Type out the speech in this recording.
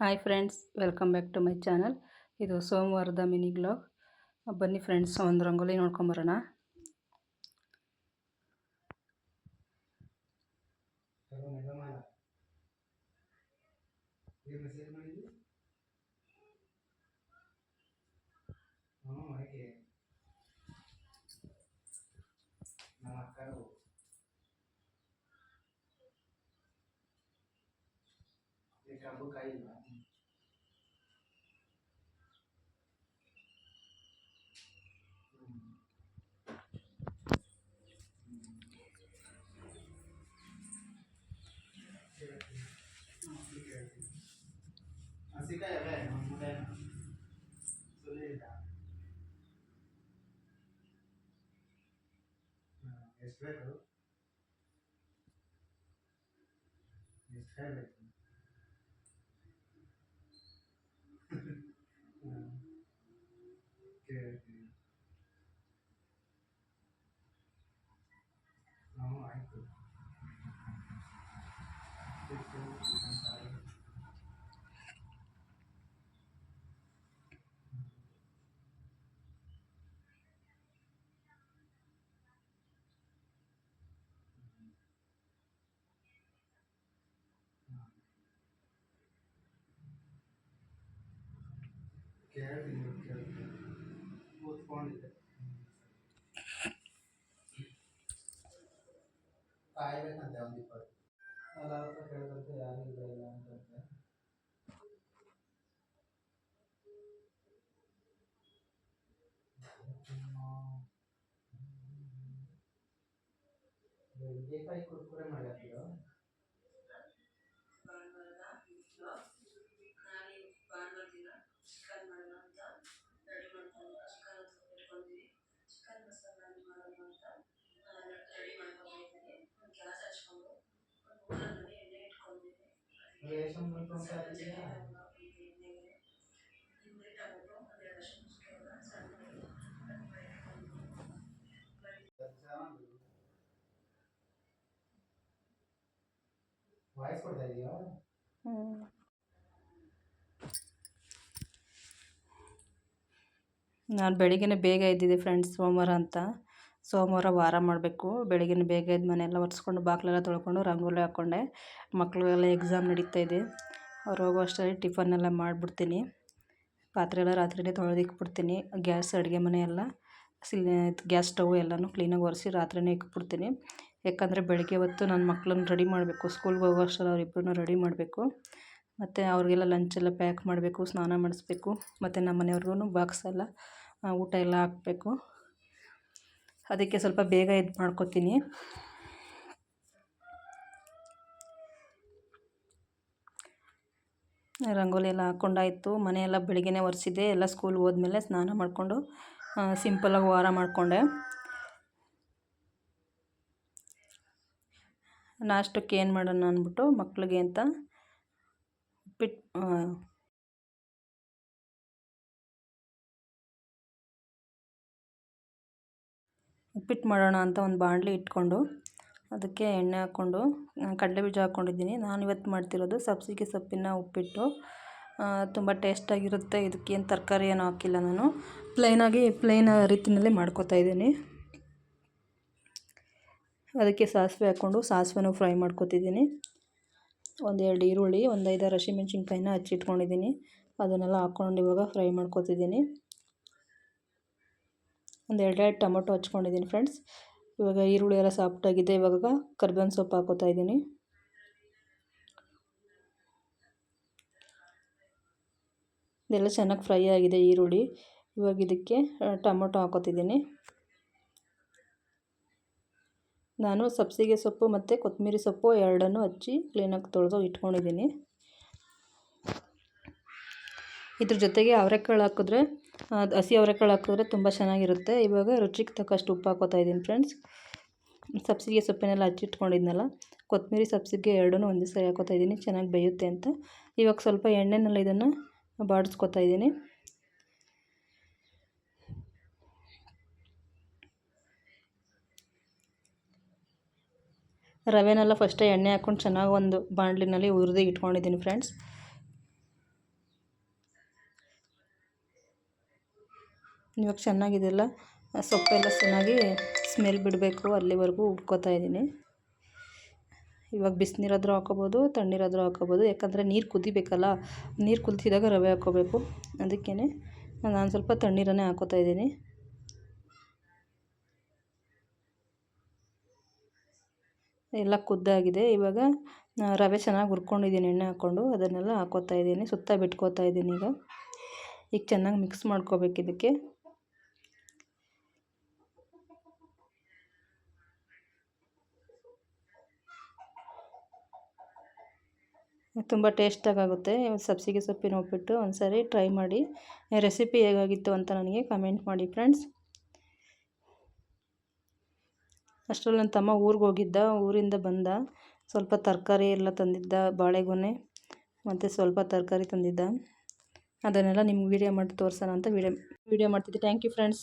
Hi friends welcome back to my channel ಇದು ಸೋಮವಾರದ mini blog. ಬನ್ನಿ ಫ್ರೆಂಡ್ಸ್ ಒಂದು ರಂಗೋಲಿ ನೋಡ್ಕೊಂಬರೋಣ Kamu kayu lah. Así que ya ven, no ven. Solida. Es bueno. Es bueno. ಕೇಳ್ತೀನಿ ಕೇಳ್ತೀನಿ ಕೂತ್ಕೊಂಡಿದ್ದೆ ಕಾಯ್ಬೇಕಂತೆ ಒಂದು ಇಪ್ಪತ್ತು ನಲವತ್ತು ರೂಪಾಯಿ ಕೇಳಿದಂತೆ ಯಾರು ಇಲ್ಲ ಇಲ್ಲ ಅಂತಂತೆ ನುಗ್ಗೆಕಾಯಿ ಕುರ್ಕುರೆ ಮಾಡಿ ಹಾಕಿರೋ ರೇಷನ್ ಬಂತು ಅಂತ ವಾಯ್ಸ್ ಕೊಡ್ತಾ ಇದೆಯಾ ನಾನು ಬೆಳಿಗ್ಗೆ ಬೇಗ ಇದ್ದಿದ್ದೆ ಫ್ರೆಂಡ್ಸ್ ಸೋಮವಾರ ಅಂತ. ಸೋಮವಾರ ವಾರ ಮಾಡಬೇಕು. ಬೆಳಗಿನ ಬೇಗ ಎದ್ದು ಮನೆಯೆಲ್ಲ ಒರೆಸ್ಕೊಂಡು ಬಾಗಿಲೆಲ್ಲ ತೊಳ್ಕೊಂಡು ರಂಗೋಲಿ ಹಾಕ್ಕೊಂಡೆ. ಮಕ್ಕಳಿಗೆಲ್ಲ ಎಕ್ಸಾಮ್ ನಡೀತಾ ಇದೆ. ಅವ್ರು ಹೋಗೋ ಅಷ್ಟರಲ್ಲಿ ಟಿಫನ್ನೆಲ್ಲ ಮಾಡಿಬಿಡ್ತೀನಿ. ಪಾತ್ರೆ ಎಲ್ಲ ರಾತ್ರಿಯೇ ತೊಳೆದಿಕ್ಬಿಡ್ತೀನಿ ಗ್ಯಾಸ್ ಅಡುಗೆ ಮನೆ ಎಲ್ಲ, ಸಿಲ್, ಗ್ಯಾಸ್ ಸ್ಟವ್ ಎಲ್ಲನೂ ಕ್ಲೀನಾಗಿ ಒರೆಸಿ ರಾತ್ರಿಯೇ ಇಕ್ಬಿಡ್ತೀನಿ. ಯಾಕಂದರೆ ಬೆಳಗ್ಗೆ ಹೊತ್ತು ನನ್ನ ಮಕ್ಕಳನ್ನ ರೆಡಿ ಮಾಡಬೇಕು. ಸ್ಕೂಲ್ಗೆ ಹೋಗೋ ಅಷ್ಟರಲ್ಲಿ ಅವರಿಬ್ಬರನ್ನೂ ರೆಡಿ ಮಾಡಬೇಕು. ಮತ್ತು ಅವ್ರಿಗೆಲ್ಲ ಲಂಚೆಲ್ಲ ಪ್ಯಾಕ್ ಮಾಡಬೇಕು, ಸ್ನಾನ ಮಾಡಿಸ್ಬೇಕು. ಮತ್ತು ನಮ್ಮ ಮನೆಯವ್ರಿಗೂ ಬಾಕ್ಸ್ ಎಲ್ಲ ಊಟ ಎಲ್ಲ ಹಾಕಬೇಕು. ಅದಕ್ಕೆ ಸ್ವಲ್ಪ ಬೇಗ ಎದ್ದು ಮಾಡ್ಕೊತೀನಿ. ರಂಗೋಲಿ ಎಲ್ಲ ಹಾಕ್ಕೊಂಡಾಯಿತು. ಮನೆಯೆಲ್ಲ ಬೆಳಿಗ್ಗೆನೇ ಒರೆಸಿದ್ದೆ. ಎಲ್ಲ ಸ್ಕೂಲ್ ಹೋದ್ಮೇಲೆ ಸ್ನಾನ ಮಾಡಿಕೊಂಡು ಸಿಂಪಲಾಗಿ ವಾರ ಮಾಡಿಕೊಂಡೆ. ನಾಷ್ಟಕ್ಕೆ ಏನು ಮಾಡೋಣ ಅಂದ್ಬಿಟ್ಟು ಮಕ್ಕಳಿಗೆ ಅಂತ ಉಪ್ಪಿಟ್ಟು ಉಪ್ಪಿಟ್ಟು ಮಾಡೋಣ ಅಂತ ಒಂದು ಬಾಣಲಿ ಇಟ್ಕೊಂಡು ಅದಕ್ಕೆ ಎಣ್ಣೆ ಹಾಕ್ಕೊಂಡು ಕಡಲೆ ಬೀಜ ಹಾಕ್ಕೊಂಡಿದ್ದೀನಿ. ನಾನು ಇವತ್ತು ಮಾಡ್ತಿರೋದು ಸಬ್ಸಿಗೆ ಸೊಪ್ಪಿನ ಉಪ್ಪಿಟ್ಟು. ತುಂಬ ಟೇಸ್ಟಾಗಿರುತ್ತೆ ಇದಕ್ಕೇನು ತರಕಾರಿ ಏನು ಹಾಕಿಲ್ಲ ನಾನು. ಪ್ಲೈನಾಗಿ ಪ್ಲೈನ್ ರೀತಿಯಲ್ಲೇ ಮಾಡ್ಕೊತಾ ಇದ್ದೀನಿ. ಅದಕ್ಕೆ ಸಾಸಿವೆ ಹಾಕ್ಕೊಂಡು ಸಾಸಿವೆನೂ ಫ್ರೈ ಮಾಡ್ಕೊತಿದ್ದೀನಿ. ಒಂದೆರಡು ಈರುಳ್ಳಿ ಒಂದು ಐದಾರು ಹಸಿಮೆಣ್ಸಿನ್ಕಾಯಿನ ಹಚ್ಚಿಟ್ಕೊಂಡಿದ್ದೀನಿ. ಅದನ್ನೆಲ್ಲ ಹಾಕ್ಕೊಂಡು ಇವಾಗ ಫ್ರೈ ಮಾಡ್ಕೊತಿದ್ದೀನಿ. ಒಂದು ಎರಡೆರಡು ಟೊಮೊಟೊ ಹಚ್ಕೊಂಡಿದ್ದೀನಿ ಫ್ರೆಂಡ್ಸ್. ಇವಾಗ ಈರುಳ್ಳಿ ಎಲ್ಲ ಸಾಫ್ಟಾಗಿದೆ ಇವಾಗ ಕರ್ಬೇವಿನ ಸೊಪ್ಪು ಹಾಕೋತಾ ಇದ್ದೀನಿ. ಇದೆಲ್ಲ ಚೆನ್ನಾಗಿ ಫ್ರೈ ಆಗಿದೆ ಈರುಳ್ಳಿ. ಇವಾಗ ಇದಕ್ಕೆ ಟೊಮೊಟೊ ಹಾಕೋತಿದ್ದೀನಿ. ನಾನು ಸಬ್ಸಿಗೆ ಸೊಪ್ಪು ಮತ್ತು ಕೊತ್ತಂಬರಿ ಸೊಪ್ಪು ಎರಡನ್ನೂ ಹಚ್ಚಿ ಕ್ಲೀನಾಗಿ ತೊಳೆದು ಇಟ್ಕೊಂಡಿದ್ದೀನಿ. ಇದ್ರ ಜೊತೆಗೆ ಅವರೆಕಾಳು ಹಾಕಿದ್ರೆ ಅದು ಹಸಿ ಅವರೆಕಾಳು ಹಾಕಿದ್ರೆ ತುಂಬ ಚೆನ್ನಾಗಿರುತ್ತೆ. ಇವಾಗ ರುಚಿಗೆ ತಕ್ಕಷ್ಟು ಉಪ್ಪು ಹಾಕೋತಾ ಇದ್ದೀನಿ ಫ್ರೆಂಡ್ಸ್. ಸಬ್ಸಿಗೆ ಸೊಪ್ಪಿನೆಲ್ಲ ಹಚ್ಚಿಟ್ಕೊಂಡಿದ್ನಲ್ಲ, ಕೊತ್ತಂಬರಿ ಸಬ್ಸಿಗೆ ಎರಡೂ ಒಂದೇ ಸರಿ ಹಾಕೋತಾ ಇದ್ದೀನಿ. ಚೆನ್ನಾಗಿ ಬೇಯುತ್ತೆ ಅಂತ. ಇವಾಗ ಸ್ವಲ್ಪ ಎಣ್ಣೆನೆಲ್ಲ ಇದನ್ನು ಬಾಡಿಸ್ಕೊತಾ ಇದ್ದೀನಿ. ರವೆನೆಲ್ಲ ಫಸ್ಟೇ ಎಣ್ಣೆ ಹಾಕ್ಕೊಂಡು ಚೆನ್ನಾಗಿ ಒಂದು ಬಾಣಲಿನಲ್ಲಿ ಹುರಿದು ಇಟ್ಕೊಂಡಿದ್ದೀನಿ ಫ್ರೆಂಡ್ಸ್. ಇವಾಗ ಚೆನ್ನಾಗಿದೆಯಲ್ಲ? ಆ ಸೊಪ್ಪೆಲ್ಲ ಚೆನ್ನಾಗಿ ಸ್ಮೆಲ್ ಬಿಡಬೇಕು. ಅಲ್ಲಿವರೆಗೂ ಹುರ್ಕೋತಾ ಇದ್ದೀನಿ. ಇವಾಗ ಬಿಸಿನೀರಾದ್ರೂ ಹಾಕೋಬೋದು ತಣ್ಣೀರಾದರೂ ಹಾಕೋಬೋದು ಯಾಕಂದರೆ ನೀರು ಕುದಿಬೇಕಲ್ಲ? ನೀರು ಕುದಿಸಿದಾಗ ರವೆ ಹಾಕ್ಕೋಬೇಕು. ಅದಕ್ಕೇ ನಾನು ಸ್ವಲ್ಪ ತಣ್ಣೀರನ್ನೇ ಹಾಕೋತಾ ಇದ್ದೀನಿ. ಎಲ್ಲ ಕುದ್ದಾಗಿದೆ. ಇವಾಗ ರವೆ ಚೆನ್ನಾಗಿ ಹುರ್ಕೊಂಡಿದ್ದೀನಿ, ಎಣ್ಣೆ ಹಾಕ್ಕೊಂಡು. ಅದನ್ನೆಲ್ಲ ಹಾಕೋತಾ ಇದ್ದೀನಿ. ಸುತ್ತ ಬಿಟ್ಕೋತಾ ಇದ್ದೀನಿ ಈಗ. ಈಗ ಚೆನ್ನಾಗಿ ಮಿಕ್ಸ್ ಮಾಡ್ಕೋಬೇಕು ಇದಕ್ಕೆ. ತುಂಬ ಟೇಸ್ಟಾಗುತ್ತೆ ಸಬ್ಸಿಗೆ ಸೊಪ್ಪಿನ ಉಪ್ಪಿಟ್ಟು ಒಂದು ಸಾರಿ ಟ್ರೈ ಮಾಡಿ. ರೆಸಿಪಿ ಹೇಗಾಗಿತ್ತು ಅಂತ ನನಗೆ ಕಮೆಂಟ್ ಮಾಡಿ ಫ್ರೆಂಡ್ಸ್. ಅಷ್ಟರಲ್ಲಿ ನನ್ನ ತಮ್ಮ ಊರಿಗೆ ಹೋಗಿದ್ದ, ಊರಿಂದ ಬಂದ. ಸ್ವಲ್ಪ ತರಕಾರಿ ಎಲ್ಲ ತಂದಿದ್ದ, ಬಾಳೆಗೊನೆ, ಮತ್ತು ಸ್ವಲ್ಪ ತರಕಾರಿ ತಂದಿದ್ದ. ಅದನ್ನೆಲ್ಲ ನಿಮ್ಗೆ ವೀಡಿಯೋ ಮಾಡಿ ತೋರಿಸೋಣ ಅಂತ ವೀಡಿಯೋ ವೀಡಿಯೋ ಮಾಡ್ತಿದ್ದೆ. Thank you friends